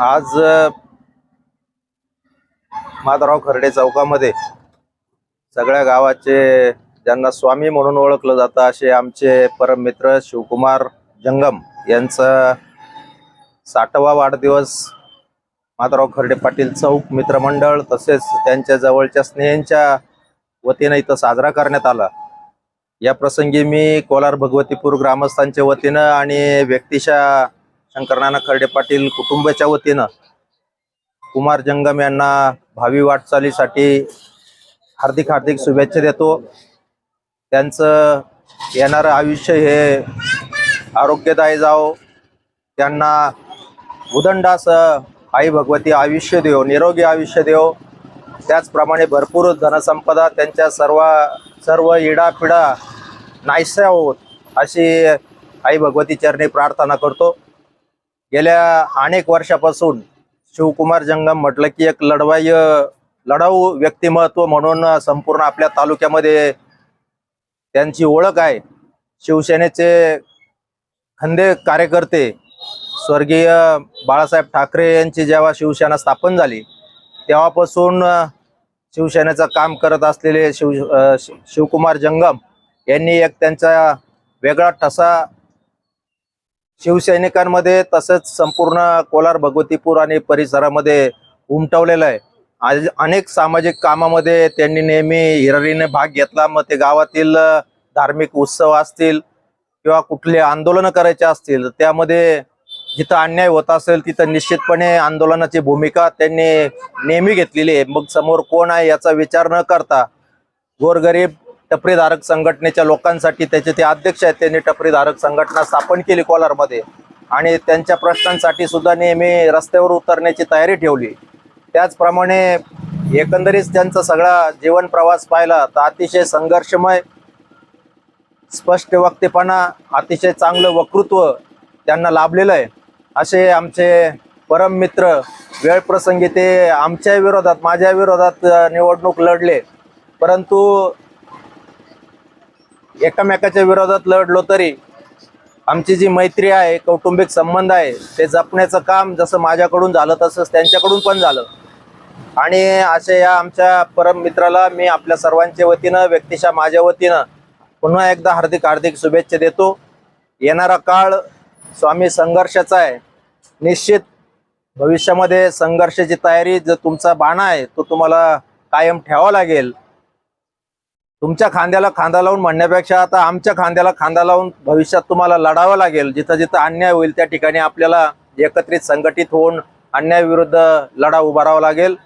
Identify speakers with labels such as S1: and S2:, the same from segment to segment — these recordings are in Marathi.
S1: आज माधवराव खर्डे चौकामध्ये सगळ्या गावाचे ज्यांना स्वामी म्हणून ओळखलं जातं असे आमचे परम मित्र शिवकुमार जंगम यांचा साठवा वाढदिवस माधवराव खर्डे पाटील चौक मित्रमंडळ तसेच त्यांच्या जवळच्या स्नेहांच्या वतीनं इथं साजरा करण्यात आला. या प्रसंगी मी कोलार भगवतीपूर ग्रामस्थांच्या वतीनं आणि व्यक्तिशा शंकरनाना खर्डे पाटील कुटुंबाच्या वतीनं कुमार जंगम यांना भावी वाटचालीसाठी हार्दिक हार्दिक शुभेच्छा देतो. त्यांचं येणारं आयुष्य हे आरोग्यदायी जाओ त्यांना उदंडास आई भगवती आयुष्य देव निरोगी आयुष्य देव. त्याचप्रमाणे भरपूर धनसंपदा त्यांच्या सर्व सर्व इडापिडा नाहीशा होत अशी आई भगवती चरणी प्रार्थना करतो. गेल्या अनेक वर्षापासून शिवकुमार जंगम म्हटलं की एक लढवाई लढाऊ व्यक्तिमत्व म्हणून संपूर्ण आपल्या तालुक्यामध्ये त्यांची ओळख आहे. शिवसेनेचे खंदे कार्यकर्ते स्वर्गीय बाळासाहेब ठाकरे यांची जेव्हा शिवसेना स्थापन झाली तेव्हापासून शिवसेनेचं काम करत असलेले शिव शिवकुमार जंगम यांनी एक त्यांचा वेगळा ठसा शिवसैनिकांमध्ये तसंच संपूर्ण कोलार भगवतीपूर आणि परिसरामध्ये उमटवलेलं आहे. आज अनेक सामाजिक कामामध्ये त्यांनी नेहमी हिरारीने भाग घेतला. मग ते गावातील धार्मिक उत्सव असतील किंवा कुठले आंदोलनं करायचे असतील त्यामध्ये जिथं अन्याय होत असेल तिथं निश्चितपणे आंदोलनाची भूमिका त्यांनी नेहमी घेतलेली आहे. मग समोर कोण आहे याचा विचार न करता गोरगरीब टपरीधारक संघटनेच्या लोकांसाठी त्याचे ते अध्यक्ष आहेत त्यांनी टपरीधारक संघटना स्थापन केली कोलारमध्ये. आणि त्यांच्या प्रश्नांसाठी सुद्धा नेहमी रस्त्यावर उतरण्याची तयारी ठेवली. त्याचप्रमाणे एकंदरीत त्यांचा सगळा जीवन प्रवास पाहिला तर अतिशय संघर्षमय स्पष्ट वक्तेपणा अतिशय चांगलं वक्तृत्व त्यांना लाभलेलं आहे. असे आमचे परम मित्र वेळ प्रसंगी ते आमच्या विरोधात माझ्या विरोधात निवडणूक लढले. परंतु एकमेकाच्या विरोधात लढलो तरी आमची जी मैत्री आहे कौटुंबिक संबंध आहे ते जपण्याचं काम जसं माझ्याकडून झालं तसंच त्यांच्याकडून पण झालं. आणि अशा या आमच्या परम मित्राला मी आपल्या सर्वांच्या वतीनं व्यक्तिशा माझ्या वतीनं पुन्हा एकदा हार्दिक हार्दिक शुभेच्छा देतो. येणारा काळ स्वामी संघर्षाचा आहे. निश्चित भविष्यामध्ये संघर्षाची तयारी जो तुमचा बाणा आहे तो तुम्हाला कायम ठेवावा लागेल. तुमच्या खांद्याला खांदा लावून म्हणण्यापेक्षा आता आमच्या खांद्याला खांदा लावून भविष्यात तुम्हाला लढावं लागेल जिथं जिथं अन्याय होईल त्या ठिकाणी आपल्याला एकत्रित संघटित होऊन अन्यायाविरुद्ध लढा उभारावा लागेल.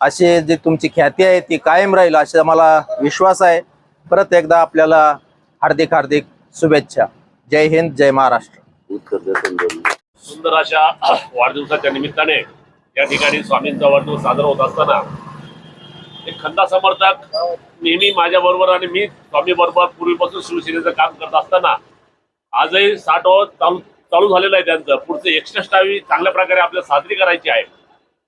S1: अशी जी तुमची ख्याती आहे ती कायम राहील असा मला विश्वास आहे. परत एकदा आपल्याला हार्दिक हार्दिक शुभेच्छा. जय हिंद जय महाराष्ट्र.
S2: सुंदर अशा वाढदिवसाच्या निमित्ताने या ठिकाणी स्वामींचा वाढदिवस साजरा होत असताना एक खंदा समर्थक. नेहमी माझ्या बरोबर आणि मी स्वामी बरोबर पूर्वीपासून शिवसेनेचं काम करत असताना आजही साठ चालू चालू झालेलं आहे त्यांचं. पुढचं एकसष्टावी चांगल्या प्रकारे आपल्याला साजरी करायची आहे.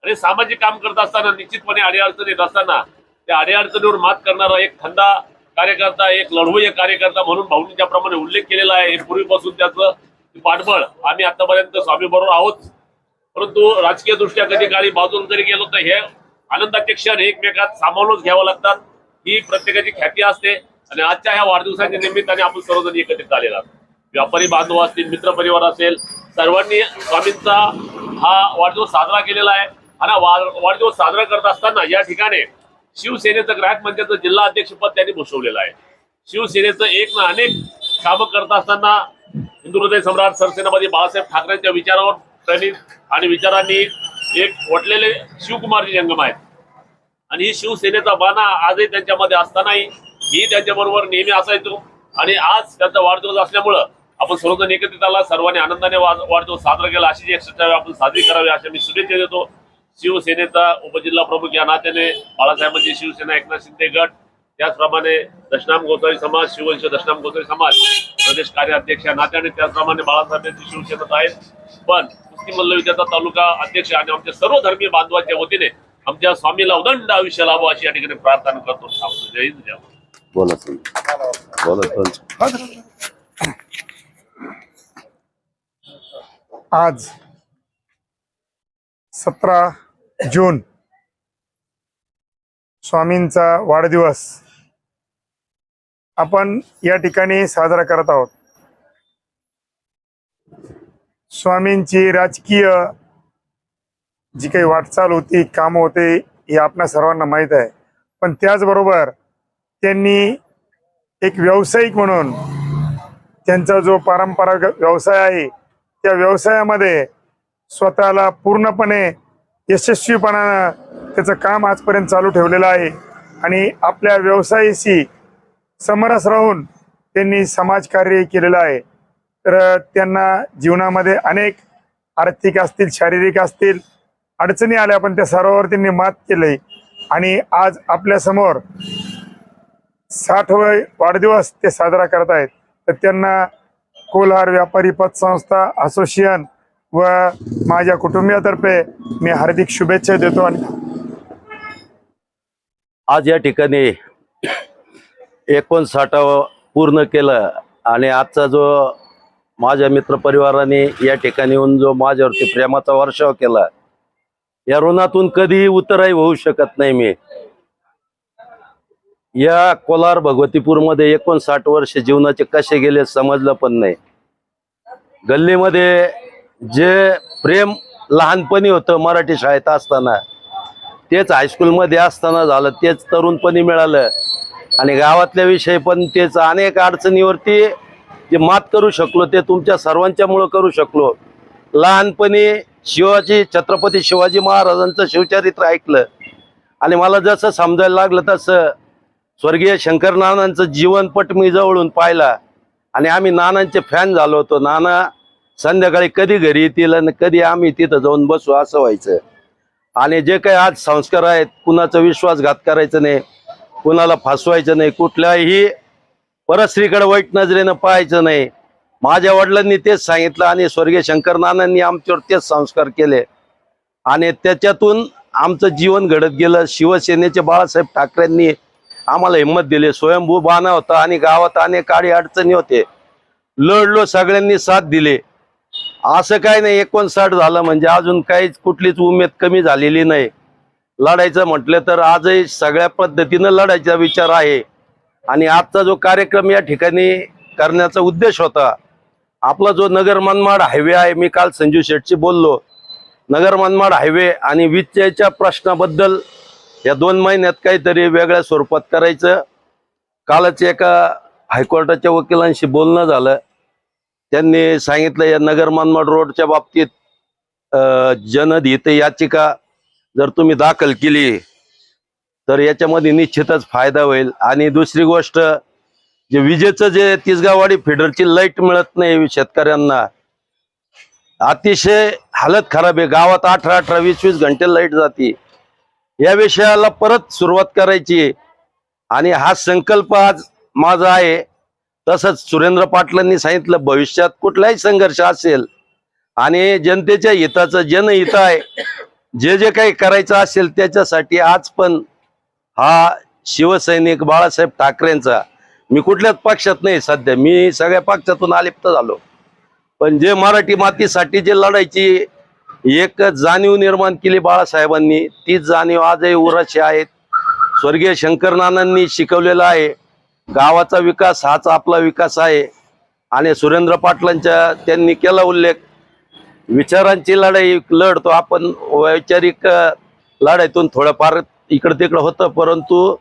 S2: आणि सामाजिक काम करत असताना निश्चितपणे अडीअडचण येत असताना त्या अडीअडचणीवर मात करणारा एक खंदा कार्यकर्ता एक लढवय्य कार्यकर्ता म्हणून भाऊनी ज्याप्रमाणे उल्लेख केलेला आहे. हे पूर्वीपासून त्याचं पाठबळ आम्ही आतापर्यंत स्वामी बरोबर आहोत. परंतु राजकीय दृष्ट्या कधी काळी बाजून जरी गेलो तर हे आनंदाचे क्षण एकमेकात सामावूनच घ्यावं लागतात. ही प्रत्येकाची ख्याती असते आणि आजच्या ह्या वाढदिवसाच्या निमित्ताने आपण सर्वजण एकत्रित आलेला व्यापारी बांधव असतील मित्र परिवार असेल सर्वांनी स्वामींचा हा वाढदिवस साजरा केलेला आहे. आणि वाढदिवस साजरा करत असताना या ठिकाणी शिवसेनेचं ग्राहक मंचाचं जिल्हा अध्यक्षपद त्यांनी भूषवलेलं आहे. शिवसेनेचं एक ना अनेक कामं करत असताना हिंदू हृदय सम्राट सरसेनापती बाळासाहेब ठाकरेंच्या विचारावर प्रणित आणि विचारांनी एक वटलेले शिवकुमारजी जंगम आहेत. आणि ही शिवसेनेचा बाणा आजही त्यांच्यामध्ये असतानाही मी त्यांच्याबरोबर नेहमी असायचो. आणि आज त्यांचा वाढदिवस असल्यामुळं आपण सर्वजण एकत्रित आला. सर्वांनी आनंदाने वाढदिवस साजरा केला. अशी जी एक्सरसाइज आपण साजरी करावी अशा मी शुभेच्छा देतो. शिवसेनेचा उपजिल्हा प्रमुख या नात्याने बाळासाहेबांची शिवसेना एकनाथ शिंदे गट. त्याचप्रमाणे दशनाम गोसावी समाज शिववंश दशनाम गोसावी समाज. प्रदेश कार्याध्यक्ष या नात्याने त्याचप्रमाणे बाळासाहेबांची शिवसेना आहेत. पण कुस्ती मल्ल विद्याचा तालुका अध्यक्ष आणि आमच्या सर्व धर्मीय बांधवांच्या वतीने आमच्या स्वामीला उदंड आयुष्य लाभो अशी या ठिकाणी प्रार्थना करतो. जय हिंद जय.
S3: बोला बोला
S4: आज सतरा जून स्वामींचा वाढदिवस आपण या ठिकाणी साजरा करत आहोत स्वामींची राजकीय जी काही वाटचाल होती काम होते हे आपल्या सर्वांना माहीत आहे. पण त्याचबरोबर त्यांनी एक व्यावसायिक म्हणून त्यांचा जो पारंपरिक व्यवसाय आहे त्या व्यवसायामध्ये स्वतःला पूर्णपणे यशस्वीपणानं त्याचं काम आजपर्यंत चालू ठेवलेलं आहे. आणि आपल्या व्यवसायाशी समरस राहून त्यांनी समाजकार्य केलेलं आहे. तर त्यांना जीवनामध्ये अनेक आर्थिक असतील शारीरिक असतील अडचणी आल्या पण त्या सर्वावर त्यांनी मात केली आणि आज आपल्यासमोर साठवय वाढदिवस ते साजरा करत आहेत. तर त्यांना कोल्हार व्यापारी पतसंस्था असोसिएशन व माझ्या कुटुंबियातर्फे मी हार्दिक शुभेच्छा देतो आणि
S3: आज या ठिकाणी एकोणसाठावं पूर्ण केलं. आणि आजचा जो माझ्या मित्रपरिवाराने या ठिकाणी येऊन जो माझ्यावरती प्रेमाचा वर्षाव केला या ऋणातून कधीही उतराई होऊ शकत नाही मी. या कोलार भगवतीपूरमध्ये एकोणसाठ वर्ष जीवनाचे कसे गेले समजलं पण नाही. गल्लीमध्ये जे प्रेम लहानपणी होतं मराठी शाळेत असताना तेच हायस्कूलमध्ये असताना झालं तेच तरुणपणी मिळालं आणि गावातल्या विषयी पण तेच अनेक अडचणीवरती जे मात करू शकलो ते तुमच्या सर्वांच्यामुळं करू शकलो. लहानपणी शिवाजी छत्रपती शिवाजी महाराजांचं शिवचरित्र ऐकलं. आणि मला जसं समजायला लागलं तसं स्वर्गीय शंकर नानांचं जीवनपट मी जवळून पाहिला. आणि आम्ही नानांचे फॅन झालो होतो. नाना संध्याकाळी कधी घरी येतील आणि कधी आम्ही तिथं जाऊन बसू असं व्हायचं. आणि जे काही आज संस्कार आहेत कुणाचा विश्वासघात करायचं नाही कुणाला फसवायचं नाही कुठल्याही परत श्रीकडे वाईट नजरेनं पाहायचं नाही. माझ्या वडिलांनी तेच सांगितलं आणि स्वर्गीय शंकर नानांनी आमच्यावर तेच संस्कार केले. आणि त्याच्यातून आमचं जीवन घडत गेलं. शिवसेनेचे बाळासाहेब ठाकरेंनी आम्हाला हिंमत दिली. स्वयंभू बाणा होता आणि गावात अनेक काळी अडचणी होते. लढलो सगळ्यांनी साथ दिली. असं काय नाही एकोणसाठ झालं म्हणजे अजून काहीच कुठलीच उमेद कमी झालेली नाही. लढायचं म्हटलं तर आजही सगळ्या पद्धतीनं लढायचा विचार आहे. आणि आजचा जो कार्यक्रम या ठिकाणी करण्याचा उद्देश होता आपला जो नगर मनमाड हायवे आहे मी काल संजू शेठशी बोललो. नगर मनमाड हायवे आणि विजेच्या प्रश्नाबद्दल या दोन महिन्यात काहीतरी वेगळ्या स्वरूपात करायचं. कालच एका हायकोर्टाच्या वकिलांशी बोलणं झालं. त्यांनी सांगितलं या नगर मनमाड रोडच्या बाबतीत जनहित याचिका जर तुम्ही दाखल केली तर याच्यामध्ये निश्चितच फायदा होईल. आणि दुसरी गोष्ट जे विजेचं जे तिसगावाडी फिडरची लाइट मिळत नाही शेतकऱ्यांना अतिशय हालत खराब आहे. गावात अठरा अठरा वीस वीस घंटे लाइट जाते. या विषयाला परत सुरुवात करायची आणि हा संकल्प आज माझा आहे. तसंच सुरेंद्र पाटलांनी सांगितलं भविष्यात कुठलाही संघर्ष असेल आणि जनतेच्या हिताचं जनहित आहे. जे जे काही करायचं असेल त्याच्यासाठी आज पण हा शिवसैनिक बाळासाहेब ठाकरेंचा. मी कुठल्याच पक्षात नाही सध्या. मी सगळ्या पक्षातून अलिप्त झालो. पण जे मराठी मातीसाठी जे लढायची एक जाणीव निर्माण केली बाळासाहेबांनी तीच जाणीव आजही उराशी आहेत. स्वर्गीय शंकर नानांनी शिकवलेला आहे. गावाचा विकास हाच आपला विकास आहे. आणि सुरेंद्र पाटलांच्या त्यांनी केला उल्लेख. विचारांची लढाई लढतो आपण. वैचारिक लढाईतून थोडंफार इकडं तिकडं होतं परंतु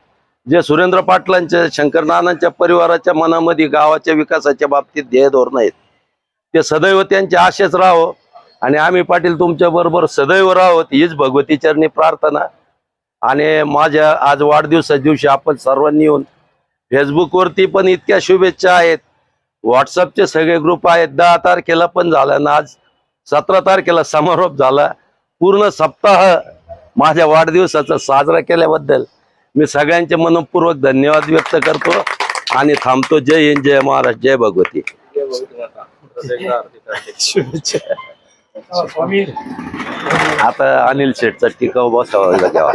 S3: जे सुरेंद्र पाटलांच्या शंकर नानांच्या परिवाराच्या मनामध्ये गावाच्या विकासाच्या बाबतीत ध्येय धोरण आहेत. ते सदैव त्यांच्या आशेच राहो. आणि आम्ही पाटील तुमच्या बरोबर सदैव राहोत हीच भगवती चरणी प्रार्थना. आणि माझ्या आज वाढदिवसा दिवशी आपण सर्वांनी येऊन फेसबुकवरती पण इतक्या शुभेच्छा आहेत. व्हॉट्सअपचे सगळे ग्रुप आहेत. दहा तारखेला पण झाला ना आज सतरा तारखेला समारोप झाला. पूर्ण सप्ताह माझ्या वाढदिवसाचा साजरा केल्याबद्दल मी सगळ्यांचे मनपूर्वक धन्यवाद व्यक्त करतो आणि थांबतो. जय हिंद जय महाराज जय भगवती. आता अनिल शेठचा टिकाव बसावा